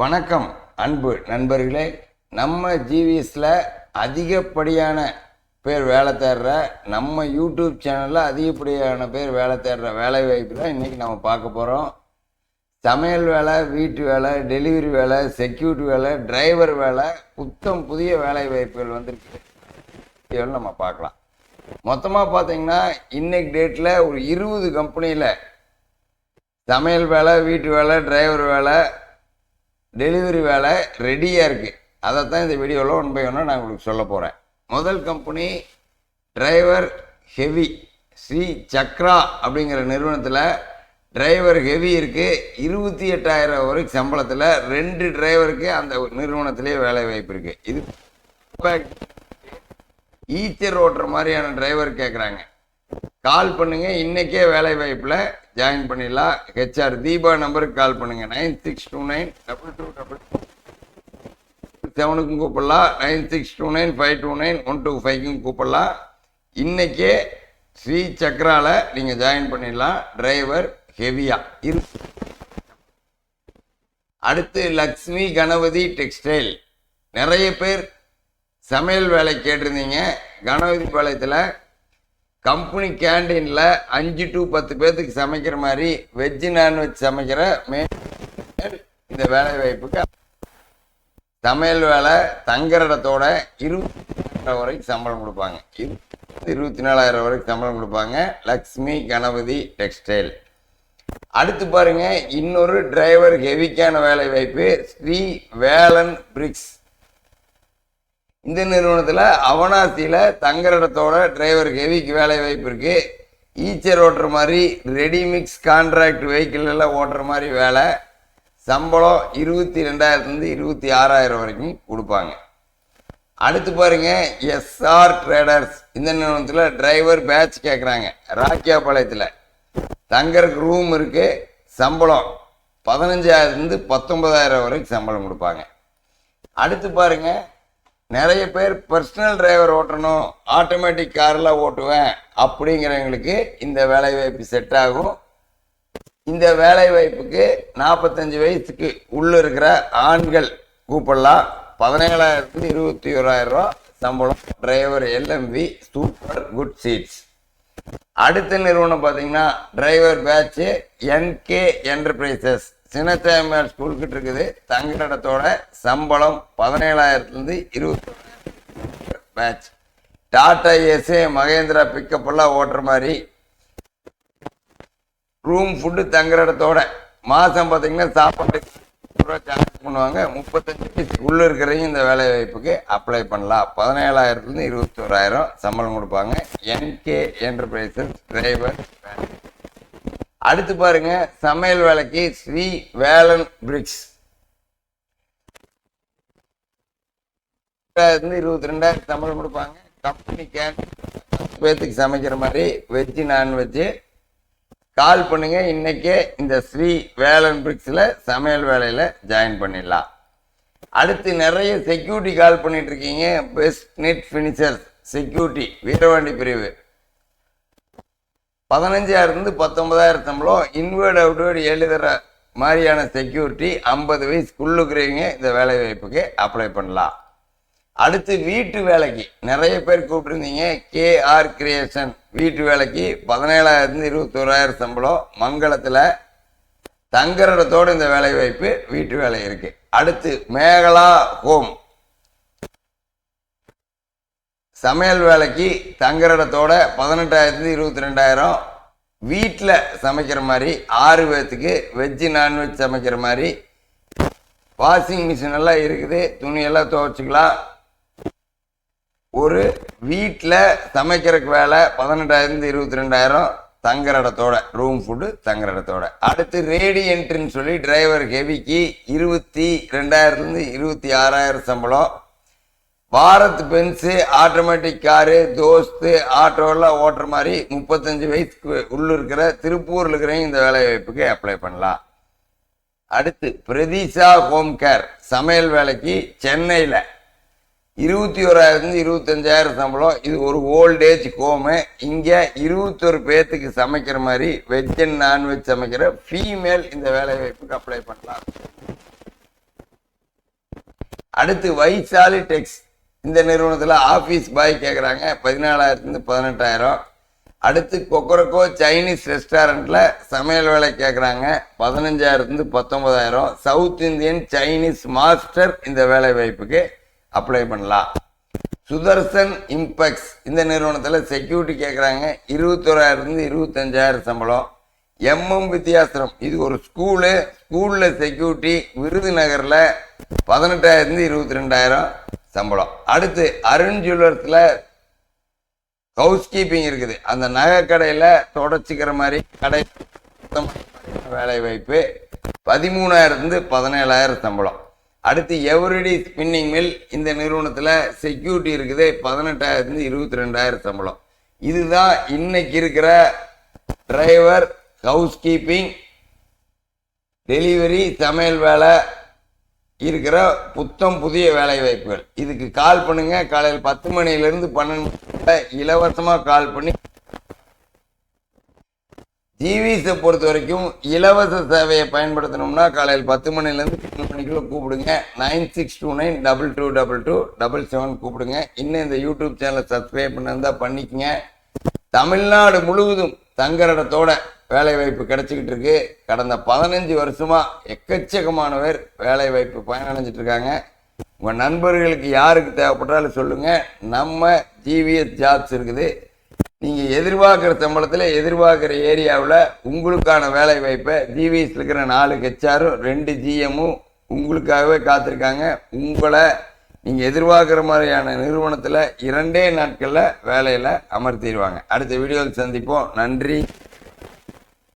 வணக்கம் அன்பு நண்பர்களே. நம்ம ஜிவிஎஸில் அதிகப்படியான பேர் வேலை தேடுற நம்ம யூடியூப் சேனலில் அதிகப்படியான பேர் வேலை தேடுற வேலை வாய்ப்பு தான் இன்றைக்கி நம்ம பார்க்க போகிறோம் சமையல் வேலை வீட்டு வேலை டெலிவரி வேலை செக்யூரிட்டி வேலை டிரைவர் வேலை புத்தம் புதிய வேலை வாய்ப்புகள் வந்திருக்கு. நம்ம பார்க்கலாம். மொத்தமாக பார்த்தீங்கன்னா இன்னைக்கு டேட்டில் ஒரு இருபது கம்பெனியில் சமையல் வேலை வீட்டு வேலை டிரைவர் வேலை டெலிவரி வேலை ரெடியாக இருக்குது அதைத்தான் இந்த வீடியோவில் ஒன் பை ஒன்னாக நான் உங்களுக்கு சொல்ல போகிறேன் முதல் company driver heavy Sri Chakra அப்படிங்கிற நிறுவனத்தில் டிரைவர் ஹெவி இருக்குது இருபத்தி எட்டாயிரம் வரைக்கும் சம்பளத்தில் ரெண்டு டிரைவருக்கு அந்த நிறுவனத்திலே வேலை வாய்ப்பு இருக்குது இது ஈச்சர் ஓட்டுற மாதிரியான டிரைவர் கேட்குறாங்க கால் பண்ணுங்கள் இன்றைக்கே வேலை வாய்ப்பில் ஜாயின் பண்ணிடலாம். ஹெச்ஆர் தீபா நம்பருக்கு கால் பண்ணுங்கள் nine six two nine double two double செவனுக்கும் கூப்பிடலாம். Nine six two nine five two nine one two ஃபைவ்க்கும் கூப்பிடலாம். இன்றைக்கே ஸ்ரீ சக்ராவில் நீங்கள் ஜாயின் பண்ணிடலாம். டிரைவர் ஹெவியா. இரு அடுத்து லக்ஷ்மி கணபதி டெக்ஸ்டைல் நிறைய பேர் சமையல் வேலை கேட்டிருந்தீங்க. கணபதி பாளையத்தில் கம்பெனி கேண்டீனில் அஞ்சு டு பத்து பேர்த்துக்கு சமைக்கிற மாதிரி வெஜ்ஜு நான்வெஜ் சமைக்கிற மே இந்த வேலை வாய்ப்புக்கு சமையல் வேலை தங்குற இடத்தோட இருபத்தி வரைக்கும் சம்பளம் கொடுப்பாங்க. இரு- இருபத்தி நாலாயிரம் வரைக்கும் சம்பளம் கொடுப்பாங்க. லக்ஷ்மி கணபதி டெக்ஸ்டைல் அடுத்து பாருங்க இன்னொரு டிரைவர் ஹெவிக்கான வேலை வாய்ப்பு ஸ்ரீ வேலன் பிரிக்ஸ் இந்த நிறுவனத்தில் அவனாசியில் தங்குற இடத்தோட டிரைவர் ஹெவிக்கு வேலை வாய்ப்பு இருக்குது ஈச்சர் ஓட்டுற மாதிரி ரெடிமிக்ஸ் கான்ட்ராக்ட் வெஹிக்கிள் எல்லாம் ஓட்டுற மாதிரி வேலை. சம்பளம் இருபத்தி ரெண்டாயிரத்துலேருந்து இருபத்தி ஆறாயிரம் வரைக்கும் கொடுப்பாங்க. அடுத்து பாருங்க எஸ்ஆர் ட்ரேடர்ஸ் இந்த நிறுவனத்தில் டிரைவர் பேட்ச் கேட்குறாங்க ராக்கியாபாளையத்தில். தங்கறதுக்கு ரூம் இருக்குது சம்பளம் பதினஞ்சாயிரத்துலேருந்து பத்தொன்பதாயிரம் வரைக்கும் சம்பளம் கொடுப்பாங்க. அடுத்து பாருங்க நிறைய பேர் பர்சனல் டிரைவர் ஓட்டணும் ஆட்டோமேட்டிக் காரில் ஓட்டுவேன் அப்படிங்கிறவங்களுக்கு இந்த வேலைவாய்ப்பு செட் ஆகும். இந்த வேலைவாய்ப்புக்கு நாற்பத்தஞ்சு வயசுக்கு உள்ள இருக்கிற ஆண்கள் கூப்பிடலாம். பதினேழாயிரத்து இருபத்தி ஓராயிரம் ரூபா சம்பளம். Driver LMV super good seats அடுத்த நிறுவனம் பார்த்தீங்கன்னா driver badge NK enterprises Chinnathayammal school கிட்ட இருக்குது. தங்குற இடத்தோட சம்பளம் பதினேழாயிரத்துலேருந்து இருபத்தி பேட்ச் டாடா ஏசே மகேந்திரா பிக்கப்பெல்லாம் ஓட்டுற மாதிரி. ரூம் ஃபுட்டு தங்குற இடத்தோட. மாதம் பார்த்தீங்கன்னா சாப்பாடு சார்ஜ் பண்ணுவாங்க. முப்பத்தஞ்சு வயசு உள்ள இருக்கிறவங்க இந்த வேலை வாய்ப்புக்கு அப்ளை பண்ணலாம். பதினேழாயிரத்துலேருந்து இருபத்தோராயிரம் சம்பளம் கொடுப்பாங்க. என்கே என்டர்பிரைசஸ் டிரைவர் அடுத்து பாருங்க சமையல் வேலைக்கு ஸ்ரீ வேலன் பிரிக்ஸ். இருந்து இருபத்தி ரெண்டாயிரம் சம்பளம் கொடுப்பாங்க. கம்பெனி கேன் பேத்துக்கு சமைக்கிற மாதிரி வெஜ்ஜு நான்வெஜ்ஜு கால் பண்ணுங்க. இன்னைக்கே இந்த ஸ்ரீ வேலன் பிரிக்ஸில் சமையல் வேலையில் ஜாயின் பண்ணிடலாம். அடுத்து நிறைய செக்யூரிட்டி கால் பண்ணிட்டு இருக்கீங்க. Best net finishers security Veeravandi பிரிவு. பதினஞ்சாயிரத்துலேருந்து பத்தொன்பதாயிரம் சம்பளம் இன்வேர்டு அவுட்வேர்டு எழுதுகிற மாதிரியான செக்யூரிட்டி ஐம்பது வயசுக்குள்ளுக்குறவங்க இந்த வேலை வாய்ப்புக்கு அப்ளை பண்ணலாம். அடுத்து வீட்டு வேலைக்கு. நிறைய பேர் கூப்பிட்டுருந்தீங்க கேஆர் கிரியேஷன் வீட்டு வேலைக்கு பதினேழாயிரத்துலேருந்து இருபத்தோராயிரம் சம்பளம் மங்களத்தில் தங்குற இடத்தோட இந்த வேலை வாய்ப்பு வீட்டு வேலை இருக்குது அடுத்து மேகலா ஹோம். சமையல் வேலைக்கு தங்குற இடத்தோட பதினெட்டாயிரத்து இருபத்தி ரெண்டாயிரம். வீட்டில் சமைக்கிற மாதிரி ஆறு பேர்த்துக்கு வெஜ்ஜு நான்வெஜ் சமைக்கிற மாதிரி. வாஷிங் மிஷின் எல்லாம் இருக்குது துணியெல்லாம் துவைச்சிக்கலாம். ஒரு வீட்டில் சமைக்கிறதுக்கு வேலை பதினெட்டாயிரத்து இருபத்தி ரெண்டாயிரம். தங்குற இடத்தோட ரூம் ஃபுட்டு தங்குற இடத்தோட. அடுத்து ரேடியன்ட்னு சொல்லி டிரைவர் ஹெவிக்கு இருபத்தி ரெண்டாயிரத்துலேருந்து இருபத்தி ஆறாயிரம் சம்பளம். பாரத் பென்ஸு ஆட்டோமேட்டிக் காரு தோஸ்து ஆட்டோலாம் ஓட்டுற மாதிரி முப்பத்தஞ்சு வயசுக்கு உள்ள இருக்கிற திருப்பூரில் இருக்கிறவங்க இந்த வேலை வாய்ப்புக்கு அப்ளை பண்ணலாம். அடுத்து பிரதீஷா ஹோம் கேர் சமையல் வேலைக்கு சென்னையில். இருபத்தி ஓராயிரத்துலேருந்து இருபத்தஞ்சாயிரம் சம்பளம். இது ஒரு ஓல்ட் ஏஜ் ஹோமு இங்கே இருபத்தொரு பேர்த்துக்கு சமைக்கிற மாதிரி வெஜ் அண்ட் நான்வெஜ் சமைக்கிற ஃபீமேல் இந்த வேலை வாய்ப்புக்கு அப்ளை பண்ணலாம். அடுத்து வைசாலி டெக்ஸ் இந்த நிறுவனத்தில் ஆஃபீஸ் பாய் கேட்குறாங்க பதினாலாயிரத்துலேருந்து பதினெட்டாயிரம். அடுத்து கொக்கரக்கோ சைனீஸ் ரெஸ்டாரண்ட்டில் சமையல் வேலை கேட்குறாங்க பதினஞ்சாயிரத்துலேருந்து பத்தொம்பதாயிரம் சவுத் இந்தியன் சைனீஸ் மாஸ்டர் இந்த வேலை வாய்ப்புக்கு அப்ளை பண்ணலாம். சுதர்சன் இம்பெக்ஸ் இந்த நிறுவனத்தில் செக்யூரிட்டி கேட்குறாங்க இருபத்தோராயிரத்துலேருந்து இருபத்தஞ்சாயிரம் சம்பளம். எம்எம் வித்தியாசரம். இது ஒரு ஸ்கூலு ஸ்கூலில் செக்யூரிட்டி விருதுநகரில் பதினெட்டாயிரத்துலேருந்து இருபத்தி ரெண்டாயிரம் சம்பளம். அடுத்து அருண் ஜுவல்லர்ஸில் ஹவுஸ் கீப்பிங் இருக்குது. அந்த நகை கடையில் தொடச்சிக்கிற மாதிரி கடை வேலை வாய்ப்பு பதிமூணாயிரத்துலேருந்து பதினேழாயிரம் சம்பளம். அடுத்து எவரிடி ஸ்பின்னிங் மில் இந்த நிறுவனத்தில் செக்யூரிட்டி இருக்குது. பதினெட்டாயிரத்துலேருந்து இருபத்தி ரெண்டாயிரம் சம்பளம். இதுதான் இன்னைக்கு இருக்கிற டிரைவர் ஹவுஸ் கீப்பிங் டெலிவரி சமையல் வேலை இருக்கிற புத்தம் புதிய வேலை வாய்ப்புகள் இதுக்கு கால் பண்ணுங்க. காலையில் பத்து மணிலேருந்து பன்னெண்டு இலவசமாக கால் பண்ணி ஜிவிஸை பொறுத்த வரைக்கும் இலவச சேவையை பயன்படுத்தணும்னா காலையில் பத்து மணிலேருந்து பன்னெண்டு மணிக்குள்ளே கூப்பிடுங்க. Nine six two nine double two double two double seven கூப்பிடுங்க. இன்னும் இந்த யூடியூப் சேனலை சப்ஸ்கிரைப் பண்ணியிருந்தால் பண்ணிக்கங்க. தமிழ்நாடு முழுவதும் தங்கரடத்தோட வேலைவாய்ப்பு கிடச்சிக்கிட்டு இருக்கு. கடந்த பதினஞ்சு வருஷமாக எக்கச்சக்கமானவர் வேலைவாய்ப்பு பயனடைஞ்சிட்டு இருக்காங்க உங்கள் நண்பர்களுக்கு யாருக்கு தேவைப்பட்டாலும் சொல்லுங்கள் நம்ம ஜிவிஎஸ் ஜாப்ஸ் இருக்குது. நீங்கள் எதிர்பார்க்குற சம்பளத்தில் எதிர்பார்க்குற ஏரியாவில் உங்களுக்கான வேலை வாய்ப்பை ஜிவிஎஸ் இருக்கிற நாலு ஹெச்ஆரும் ரெண்டு ஜிஎம்மும் உங்களுக்காகவே காத்திருக்காங்க. உங்களை நீங்கள் எதிர்பார்க்குற மாதிரியான நிறுவனத்தில் இரண்டே நாட்களில் வேலையில் அமர்த்திடுவாங்க. அடுத்த வீடியோவில் சந்திப்போம். நன்றி.